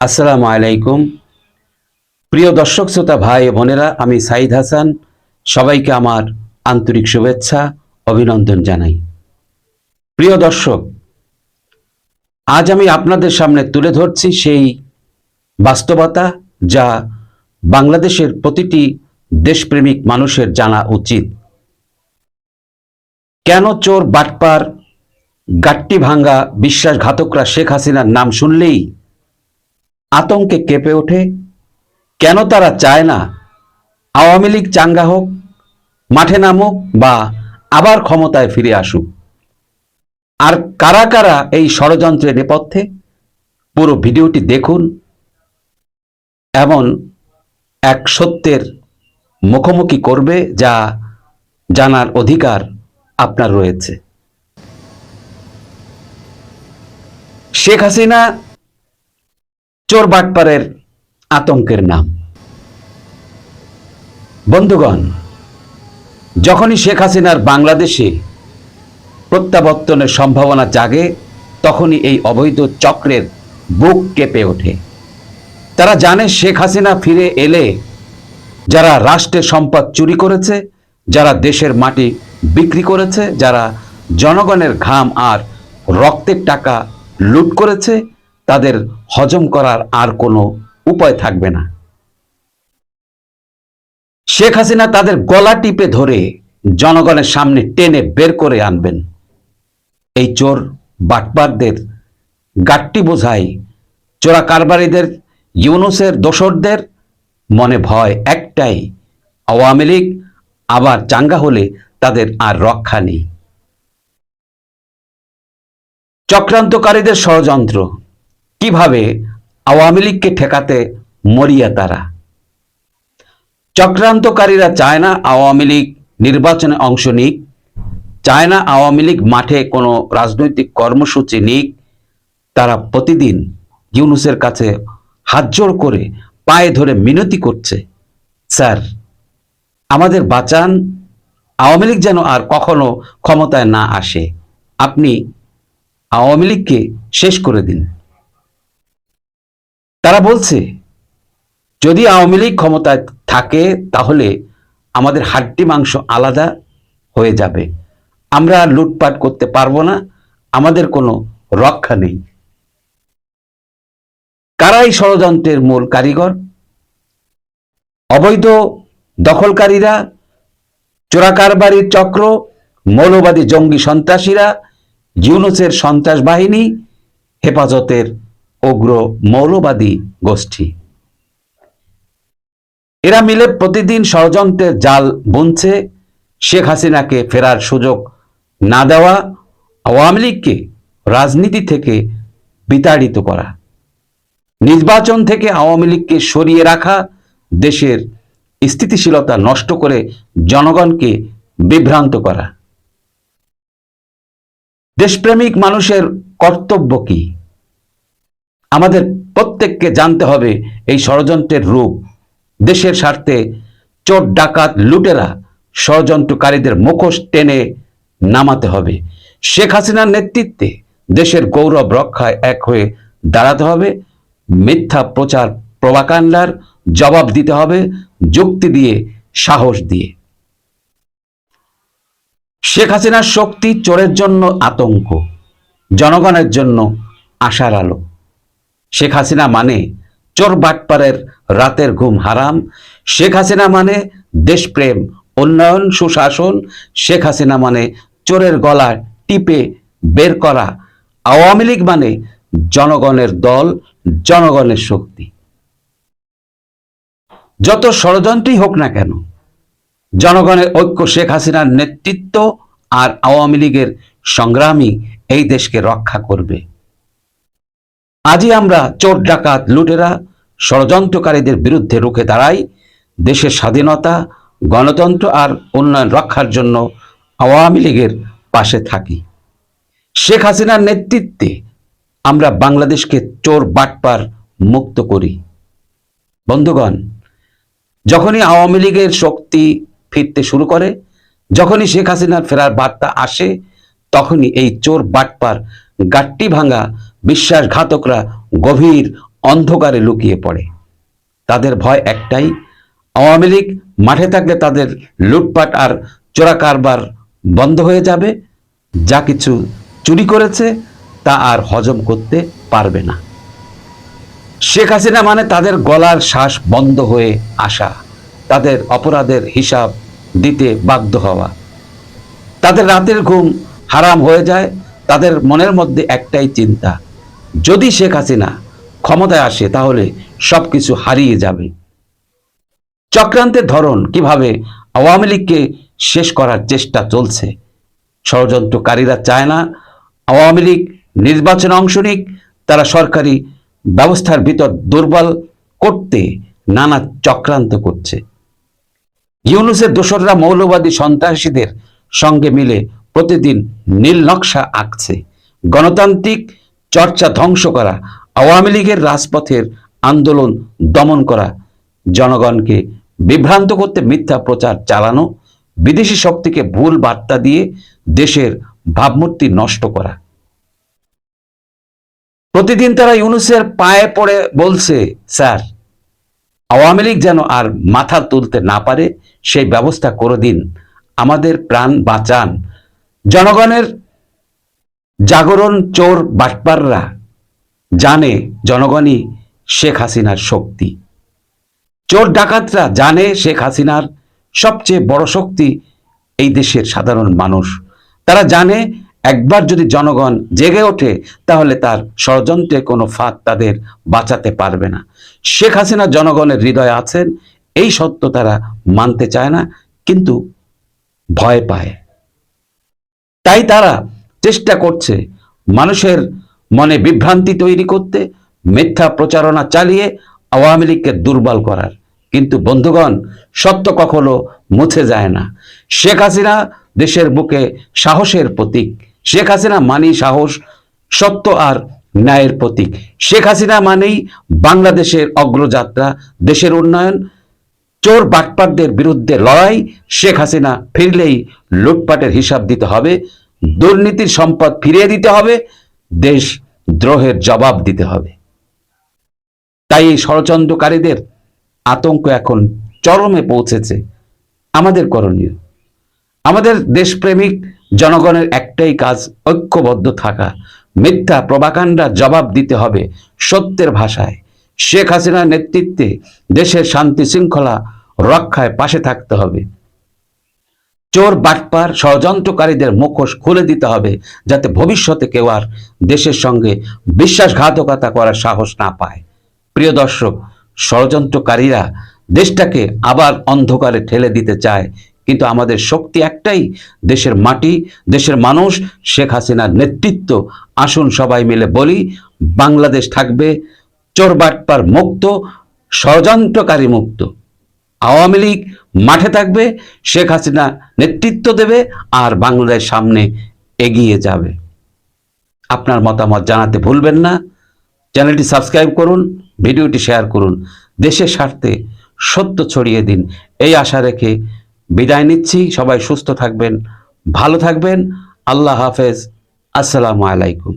আসসালামু আলাইকুম। প্রিয় দর্শক, শ্রোতা, ভাই বোনেরা, আমি সাইদ হাসান। সবাইকে আমার আন্তরিক শুভেচ্ছা, অভিনন্দন জানাই। প্রিয় দর্শক, আজ আমি আপনাদের সামনে তুলে ধরছি সেই বাস্তবতা যা বাংলাদেশের প্রতিটি দেশপ্রেমিক মানুষের জানা উচিত। কেন চোর, বাটপার, গাট্টি ভাঙ্গা, বিশ্বাসঘাতকরা শেখ হাসিনার নাম শুনলেই আতঙ্কে কেঁপে ওঠে। কেন তারা চায় না? আওয়ামী লীগ চাঙ্গা হোক, মাঠে নামুক বা আবার ক্ষমতায় ফিরে আসুক। আর কারা কারা এই ষড়যন্ত্রের নেপথ্যে? পুরো ভিডিওটি দেখুন। এমন এক সত্যের মুখোমুখি করবে যা জানার অধিকার আপনার রয়েছে। শেখ হাসিনা চোর বাটপারের আতঙ্কের নাম। বন্ধুগণ, যখনই শেখ হাসিনার বাংলাদেশে প্রত্যাবর্তনের সম্ভাবনা জাগে, তখনই এই অবৈধ চক্রের বুক কেঁপে ওঠে। তারা জানে শেখ হাসিনা ফিরে এলে যারা রাষ্ট্রের সম্পদ চুরি করেছে, যারা দেশের মাটি বিক্রি করেছে, যারা জনগণের ঘাম আর রক্তের টাকা লুট করেছে তাদের হজম করার আর কোনো উপায় থাকবে না। শেখ হাসিনা তাদের গলা টিপে ধরে জনগণের সামনে টেনে বের করে আনবেন। এই চোর বাটপারদের গাট্টি বোঝাই চোরা কারবারিদের ইউনুসের দোসরদের। মনে ভয় একটাই, আওয়ামী লীগ আবার চাঙ্গা হলে তাদের আর রক্ষা নেই। চক্রান্তকারীদের ষড়যন্ত্র কীভাবে আওয়ামী লীগকে ঠেকাতে মরিয়া তারা? চক্রান্তকারীরা চায় না আওয়ামী লীগ নির্বাচনে অংশ নিক চায় না আওয়ামী লীগ মাঠে কোনো রাজনৈতিক কর্মসূচি নিক, তারা প্রতিদিন ইউনুসের কাছে হাত জোড় করে পায়ে ধরে মিনতি করছে। স্যার, আমাদের বাঁচান, আওয়ামী লীগ যেন আর কখনো ক্ষমতায় না আসে। আপনি আওয়ামী লীগকে শেষ করে দিন। তারা বলছে, যদি আওয়ামী লীগ ক্ষমতায় থাকে, তাহলে আমাদের হাড্ডি মাংস আলাদা হয়ে যাবে। আমরা লুটপাট করতে পারব না। আমাদের কোনো রক্ষা নেই। কারাই ষড়যন্ত্রের মূল কারিগর? অবৈধ দখলকারীরা, চোরাকারবারির চক্র, মৌলবাদী জঙ্গি সন্ত্রাসীরা, ইউনুসের সন্ত্রাস বাহিনী, হেফাজতের উগ্র মৌলবাদী গোষ্ঠী। এরা মিলে প্রতিদিন ষড়যন্ত্রের জাল বুনছে। শেখ হাসিনাকে ফেরার সুযোগ না দেওয়া আওয়ামী লীগকে রাজনীতি থেকে বিতাড়িত করা। নির্বাচন থেকে আওয়ামী লীগকে সরিয়ে রাখা, দেশের স্থিতিশীলতা নষ্ট করে জনগণকে বিভ্রান্ত করা। দেশপ্রেমিক মানুষের কর্তব্য কি? আমাদের প্রত্যেককে জানতে হবে এই ষড়যন্ত্রের রূপ। দেশের স্বার্থে চোর, ডাকাত, লুটেরা ষড়যন্ত্রকারীদের মুখোশ টেনে নামাতে হবে। শেখ হাসিনার নেতৃত্বে দেশের গৌরব রক্ষায় এক হয়ে দাঁড়াতে হবে। মিথ্যা প্রচার প্রবাকাণ্ডার জবাব দিতে হবে, যুক্তি দিয়ে, সাহস দিয়ে। শেখ হাসিনার শক্তি চোরের জন্য আতঙ্ক, জনগণের জন্য আশার আলো। শেখ হাসিনা মানে চোর বাটপারের রাতের ঘুম হারাম। শেখ হাসিনা মানে দেশপ্রেম, উন্নয়ন, সুশাসন। শেখ হাসিনা মানে চোরের গলা টিপে বের করা। আওয়ামী লীগ মানে জনগণের দল, জনগণের শক্তি। যত ষড়যন্ত্রই হোক না কেন, জনগণের ঐক্য শেখ হাসিনার নেতৃত্ব আর আওয়ামী লীগের সংগ্রামী এই দেশকে রক্ষা করবে। আজই আমরা চোর, ডাকাত, লুটেরা, ষড়যন্ত্রকারীদের বিরুদ্ধে রুখে দাঁড়াই। দেশের স্বাধীনতা, গণতন্ত্র আর উন্নয়ন রক্ষার জন্য আওয়ামী লীগের পাশে থাকি। শেখ হাসিনার নেতৃত্বে আমরা বাংলাদেশকে চোর, বাটপার মুক্ত করি। বন্ধুগণ, যখনই আওয়ামী লীগের শক্তি ফিরতে শুরু করে, যখনই শেখ হাসিনার ফেরার বার্তা আসে, তখনই এই চোর, বাটপার গাট্টি ভাঙা বিশ্বাসঘাতকরা গভীর অন্ধকারে লুকিয়ে পড়ে। তাদের ভয় একটাই, আওয়ামী লীগ মাঠে থাকলে তাদের লুটপাট আর চোরা কারবার বন্ধ হয়ে যাবে। যা কিছু চুরি করেছে, তা আর হজম করতে পারবে না। শেখ হাসিনা মানে তাদের গলার শ্বাস বন্ধ হয়ে আসা, তাদের অপরাধের হিসাব দিতে বাধ্য হওয়া। তাদের রাতের ঘুম হারাম হয়ে যায়, তাদের মনের মধ্যে একটাই চিন্তা যদি শেখ হাসিনা ক্ষমতায় আসে, তাহলে সবকিছু হারিয়ে যাবে। চক্রান্তের ধরন কীভাবে আওয়ামী লীগকে শেষ করার চেষ্টা চলছে, ষড়যন্ত্রকারীরা চায় না। আওয়ামী লীগ নির্বাচনে অংশ নিক, তারা সরকারি ব্যবস্থার ভিতর দুর্বল করতে নানা চক্রান্ত করছে। ইউনুসের দোসররা মৌলবাদী সন্ত্রাসীদের সঙ্গে মিলে প্রতিদিন নীল নকশা আঁকছে। গণতান্ত্রিক চর্চা ধ্বংস করা, আওয়ামী লীগের রাজপথের আন্দোলন দমন করা, জনগণকে বিভ্রান্ত করতে মিথ্যা প্রচার চালানো, বিদেশি শক্তিকে ভুল বার্তা দিয়ে দেশের ভাবমূর্তি নষ্ট করা। প্রতিদিন তারা ইউনুসের পায়ে পড়ে বলছে, স্যার, আওয়ামী লীগ যেন আর মাথা তুলতে না পারে, সেই ব্যবস্থা করে দিন, আমাদের প্রাণ বাঁচান। জনগণের জাগরণ চোর বাটপাররা জানে জনগণই শেখ হাসিনার শক্তি। চোর ডাকাতরা জানে শেখ হাসিনার সবচেয়ে বড় শক্তি এই দেশের সাধারণ মানুষ। তারা জানে একবার যদি জনগণ জেগে ওঠে, তাহলে তার ষড়যন্ত্রে কোনো ফাঁদ তাদের বাঁচাতে পারবে না। শেখ হাসিনা জনগণের হৃদয়ে আছেন, এই সত্য তারা মানতে চায় না, কিন্তু ভয় পায়। তাই তারা চেষ্টা করছে মানুষের মনে বিভ্রান্তি তৈরি করতে, মিথ্যা প্রচারণা চালিয়ে আওয়ামী লীগকে দুর্বল করার। কিন্তু বন্ধুগণ, সত্য কখনো মুছে যায় না। শেখ হাসিনা দেশের বুকে সাহসের প্রতীক। শেখ হাসিনা মানেই সাহস, সত্য আর ন্যায়ের প্রতীক। শেখ হাসিনা মানেই বাংলাদেশের অগ্রযাত্রা, দেশের উন্নয়ন। চোর বাটপাটদের বিরুদ্ধে লড়াই, শেখ হাসিনা ফিরলেই লুটপাটের হিসাব দিতে হবে। দুর্নীতির সম্পদ ফিরিয়ে দিতে হবে, দেশ দ্রোহের জবাব দিতে হবে। তাই এই ষড়যন্ত্রকারীদের আতঙ্ক এখন চরমে পৌঁছেছে। আমাদের করণীয়, আমাদের দেশপ্রেমিক জনগণের একটাই কাজ ঐক্যবদ্ধ থাকা। মিথ্যা প্রবাকাণ্ডা জবাব দিতে হবে সত্যের ভাষায়। শেখ হাসিনার নেতৃত্বে দেশের শান্তি শৃঙ্খলা রক্ষায় পাশে থাকতে হবে। চোর, বাটপার, ষড়যন্ত্রকারীদের মুখোশ খুলে দিতে হবে যাতে ভবিষ্যতে কেউ আর দেশের সঙ্গে বিশ্বাসঘাতকতা করার সাহস না পায়। প্রিয় দর্শক, ষড়যন্ত্রকারীরা দেশটাকে আবার অন্ধকারে ঠেলে দিতে চায়, কিন্তু আমাদের শক্তি একটাই, দেশের মাটি, দেশের মানুষ, শেখ হাসিনার নেতৃত্ব। আসুন সবাই মিলে বলি, বাংলাদেশ থাকবে চোরবাটপার মুক্ত, ষড়যন্ত্রকারী মুক্ত। আওয়ামী লীগ মাঠে থাকবে, শেখ হাসিনা নেতৃত্ব দেবে আর বাংলাদেশ সামনে এগিয়ে যাবে। আপনার মতামত জানাতে ভুলবেন না। চ্যানেলটি সাবস্ক্রাইব করুন, ভিডিওটি শেয়ার করুন। দেশের স্বার্থে সত্য ছড়িয়ে দিন, এই আশা রেখে বিদায় নিচ্ছি। সবাই সুস্থ থাকবেন, ভালো থাকবেন। আল্লাহ হাফেজ। আসসালামু আলাইকুম।